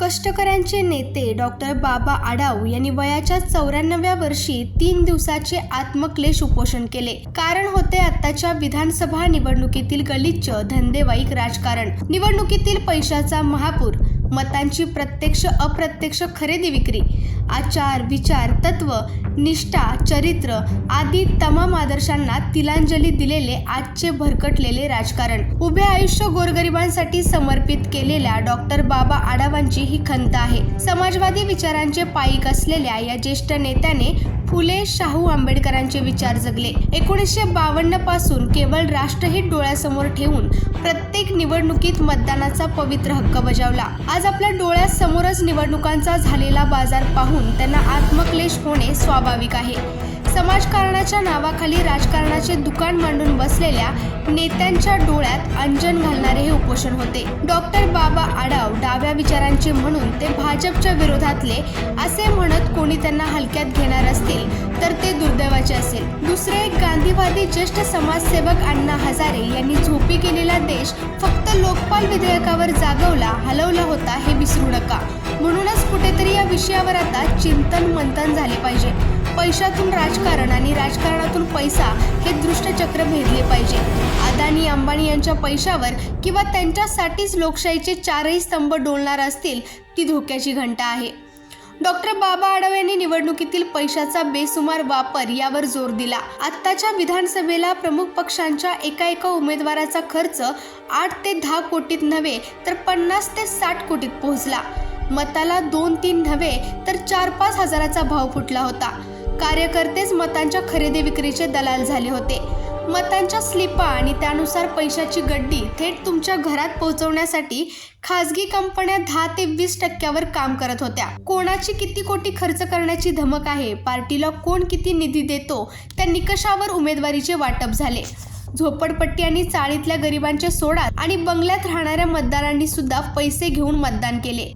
कष्टकऱ्यांचे नेते डॉक्टर बाबा आढाव यांनी वयाच्या चौऱ्याण्णव्या वर्षी तीन दिवसाचे आत्मक्लेश उपोषण केले. कारण होते आताच्या विधानसभा निवडणुकीतील गलिच्छ धंदेवाईक राजकारण. निवडणुकीतील पैशाचा महापूर. मतांची प्रत्यक्ष अप्रत्यक्ष खरेदी विक्री आचार विचार तत्व निष्ठा चरित्र आदी तमाम आदर्शांना तिलांजली दिलेले आजचे भरकटलेले राजकारण. उभे आयुष्य गोरगरिबांसाठी समर्पित केलेल्या डॉक्टर बाबा आढावांची ही खंत आहे. समाजवादी विचारांचे पायीक असलेल्या या ज्येष्ठ नेत्याने फुले शाहू आंबेडकरांचे विचार जगले. एकोणीसशे बावन्नपासून केवळ राष्ट्रहित डोळ्यासमोर ठेवून प्रत्येक निवडणुकीत मतदानाचा पवित्र हक्क बजावला. आज आपल्या डोळ्यासमोरच निवडणुकांचा झालेला बाजार पाहून त्यांना आत्मक्लेश होणे स्वाभाविक आहे. समाजकारणाच्या नावाखाली राजकारणाचे दुकान मांडून बसलेल्या नेत्यांच्या डोळ्यात अंजन घालणारे हे उपोषण होते. डॉक्टर बाबा आढाव डाव्या विचारांचे म्हणून ते भाजपच्या विरोधातले असे म्हणत कोणी त्यांना हलक्यात घेणार असतील तर ते दुर्दैवाचे असेल. दुसरे एक गांधीवादी ज्येष्ठ समाजसेवक अण्णा हजारे यांनी झोपी केलेला देश फक्त लोकपाल विधेयकावर जागवला हलवला होता हे विसरू नका. म्हणूनच कुठेतरी या विषयावर आता चिंतन मंथन झाले पाहिजे. पैशातून राजकारण आणि राजकारणातून पैसा हे दृष्टचक्र भेदले पाहिजे. अदानी अंबानी यांच्या पैशावर किंवा त्यांच्यासाठीच लोकशाहीचे चारही स्तंभ डोलणार असतील ती धोक्याची घंटा आहे. डॉक्टर बाबा आडव यांनी निवडणुकीतील पैशाचा बेसुमार वापर यावर जोर दिला. आत्ताच्या विधानसभेला प्रमुख पक्षांच्या एका एका उमेदवाराचा खर्च आठ ते दहा कोटीत नव्हे तर पन्नास ते साठ कोटीत पोहोचला. मताला दोन तीन नव्हे तर चार पाच हजाराचा भाव फुटला होता. कार्यकर्तेच मतांच्या खरेदी विक्रीचे दलाल झाले होते. मतांच्या स्लिपा आणि त्यानुसार पैशाची गड्डी थेट तुमच्या घरात पोहोचवण्यासाठी खासगी कंपन्या दहा ते वीस टक्क्यावर काम करत होत्या. कोणाची किती कोटी खर्च करण्याची धमक आहे? पार्टीला कोण किती निधी देतो? त्या निकषावर उमेदवारीचे वाटप झाले. झोपडपट्टी आणि चाळीतल्या गरिबांचे सोडा आणि बंगल्यात राहणाऱ्या मतदारांनी सुद्धा पैसे घेऊन मतदान केले.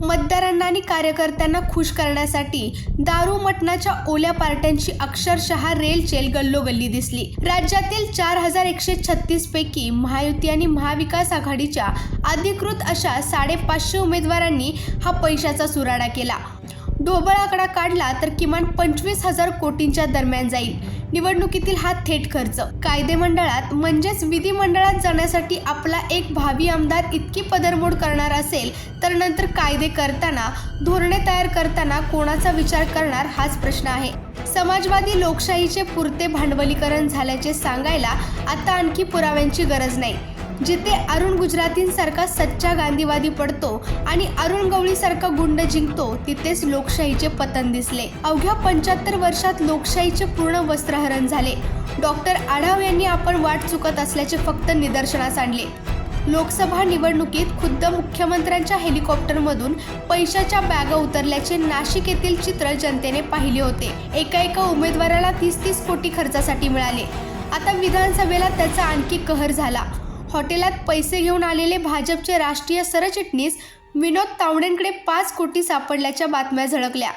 मतदारांना आणि कार्यकर्त्यांना खुश करण्यासाठी दारू मटणाच्या ओल्या पार्ट्यांची अक्षरशः रेलचेल गल्लोगल्ली दिसली. राज्यातील चार हजार एकशे छत्तीस पैकी महायुती आणि महाविकास आघाडीच्या अधिकृत अशा साडेपाचशे उमेदवारांनी हा पैशाचा सुराडा केला. ढोबळ आकडा काढला तर किमान पंचवीस हजार कोटींच्या दरम्यान जाईल. निवडणुकीतील हा थेट खर्च. कायदे मंडळात म्हणजेच विधिमंडळात जाण्यासाठी आपला एक भावी आमदार इतकी पदरमोड करणार असेल तर नंतर कायदे करताना धोरणे तयार करताना कोणाचा विचार करणार हाच प्रश्न आहे. समाजवादी लोकशाहीचे पुरते भांडवलीकरण झाल्याचे सांगायला आता आणखी पुराव्यांची गरज नाही. जिथे अरुण गुजरातींसारखा सच्चा गांधीवादी पडतो आणि अरुण गवळीसारखा गुंड जिंकतो तिथेच लोकशाहीचे पतन दिसले. अवघ्या पंच्याहत्तर वर्षात लोकशाहीचे पूर्ण वस्त्रहरण झाले. डॉक्टर आढाव यांनी आपण वाट चुकत असल्याचे फक्त निदर्शनास आणले. लोकसभा निवडणुकीत खुद्द मुख्यमंत्र्यांच्या हेलिकॉप्टरमधून पैशाच्या बॅगा उतरल्याचे नाशिक येथील चित्र जनतेने पाहिले होते. एका एका उमेदवाराला तीस तीस कोटी खर्चासाठी मिळाले. आता विधानसभेला त्याचा आणखी कहर झाला. हॉटेलात पैसे घेऊन आलेले भाजपचे राष्ट्रीय सरचिटणीस विनोद तावडेंकडे पाच कोटी सापडल्याच्या बातम्या झळकल्या.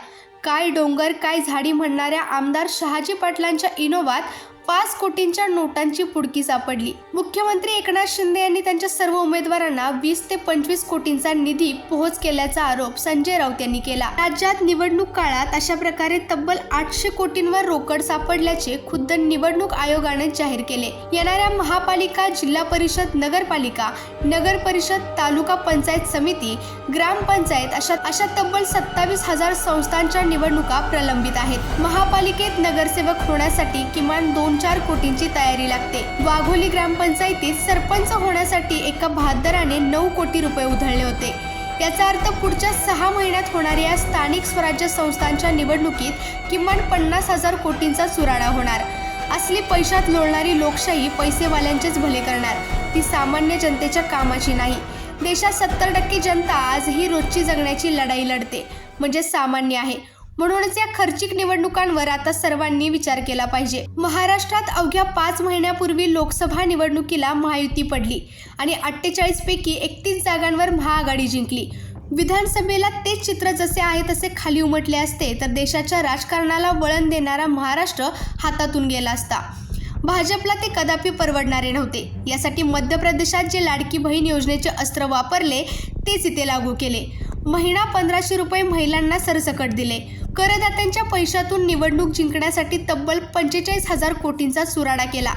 काय डोंगर काय झाडी म्हणणाऱ्या आमदार शहाजी पाटलांच्या इनोवात पाच कोटींच्या नोटांची पुडकी सापडली. मुख्यमंत्री एकनाथ शिंदे यांनी त्यांच्या सर्व उमेदवारांना वीस ते पंचवीस कोटींचा निधी पोहोच केल्याचा आरोप संजय राऊत यांनी केला. राज्यात निवडणूक काळात अशा प्रकारे तब्बल आठशे कोटींवर रोकड सापडल्याचे खुद्द निवडणूक आयोगाने जाहीर केले. येणाऱ्या महापालिका जिल्हा परिषद नगरपालिका नगर परिषद तालुका पंचायत समिती ग्रामपंचायत अशा अशा तब्बल सत्तावीस हजार संस्थांच्या निवडणुका प्रलंबित आहेत. महापालिकेत नगरसेवक होण्यासाठी किमान दोन चार कोटींची तयारी लागते. वाघोली ग्रामपंचायतीत सरपंच होण्यासाठी एका बहादराने नऊ कोटी रुपये उधळले होते. याचा अर्थ पुढच्या सहा महिन्यात होणाऱ्या स्थानिक स्वराज्य संस्थांच्या निवडणुकीत किमान पन्नास हजार कोटींचा चुराडा होणार. असली पैशात लोळणारी लोकशाही पैसेवाल्यांचेच भले करणार. ती सामान्य जनतेच्या कामाची नाही. देशात सत्तर टक्के जनता आजही रोजची जगण्याची लढाई लढते. म्हणजे सामान्य आहे. म्हणूनच या खर्चिक निवडणुकांवर आता सर्वांनी विचार केला पाहिजे. महाराष्ट्रात अवघ्या पाच महिन्यापूर्वी लोकसभा निवडणुकीला महायुती पडली आणि अठ्ठेचाळीस पैकी एकतीस जागांवर महाआघाडी जिंकली. विधानसभेला तेच चित्र जसे आहे तसे खाली उमटले असते तर देशाच्या राजकारणाला वळण देणारा महाराष्ट्र हातातून गेला असता. भाजपला ते कदापि परवडणारे नव्हते. यासाठी मध्य प्रदेशात जे लाडकी बहीण योजनेचे अस्त्र वापरले तेच इथे लागू केले. महिना पंधराशे रुपये महिलांना सरसकट दिले. करदात्यांच्या पैशातून निवडणूक जिंकण्यासाठी तब्बल पंचेचाळीस हजार कोटींचा सुराडा केला.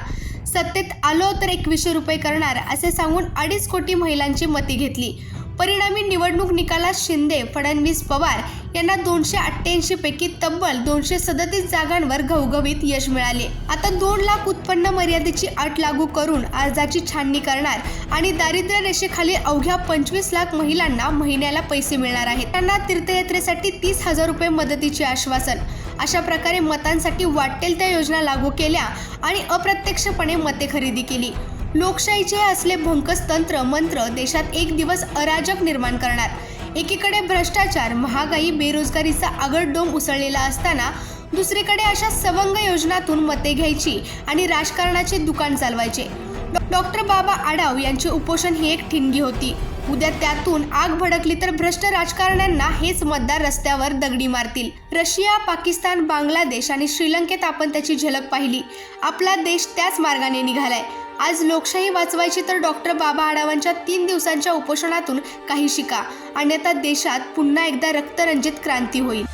सत्तेत आलो तर एकवीसशे रुपये करणार असे सांगून अडीच कोटी महिलांची मते घेतली. परिणामी निवडणूक निकालात शिंदे फडणवीस पवार यांना दोनशे अठ्ठ्याऐंशी पैकी तब्बल दोनशे सदतीस जागांवर घवघवीत यश मिळाले. आता दोन लाख उत्पन्न मर्यादेची अट लागू करून अर्जाची छाननी करणार आणि दारिद्र्य रेषेखाली अवघ्या पंचवीस लाख महिलांना महिन्याला पैसे मिळणार आहेत. त्यांना तीर्थयात्रेसाठी तीस हजार रुपये मदतीचे आश्वासन. अशा प्रकारे मतांसाठी वाटेल त्या योजना लागू केल्या आणि अप्रत्यक्षपणे मते खरेदी केली. लोकशाहीचे असले भंकस तंत्र मंत्र देशात एक दिवस अराजक निर्माण करणार. एकीकडे भ्रष्टाचार महागाई बेरोजगारीचा आगडडोंब उसळलेला असताना दुसरीकडे अशा सवंग योजनातून मते घ्यायची आणि राजकारणाचे दुकान चालवायचे. डॉक्टर बाबा आडाव यांचे उपोषण ही एक ठिणगी होती. उद्या त्यातून आग भडकली तर भ्रष्ट राजकारण्यांना हेच मतदार रस्त्यावर दगडी मारतील. रशिया पाकिस्तान बांगलादेश आणि श्रीलंकेत आपण त्याची झलक पाहिली. आपला देश त्याच मार्गाने निघालाय. आज लोकशाही वाचवायची तर डॉक्टर बाबा आढावांच्या तीन दिवसांच्या उपोषणातून काही शिका. अन्यथा देशात पुन्हा एकदा रक्तरंजित क्रांती होईल.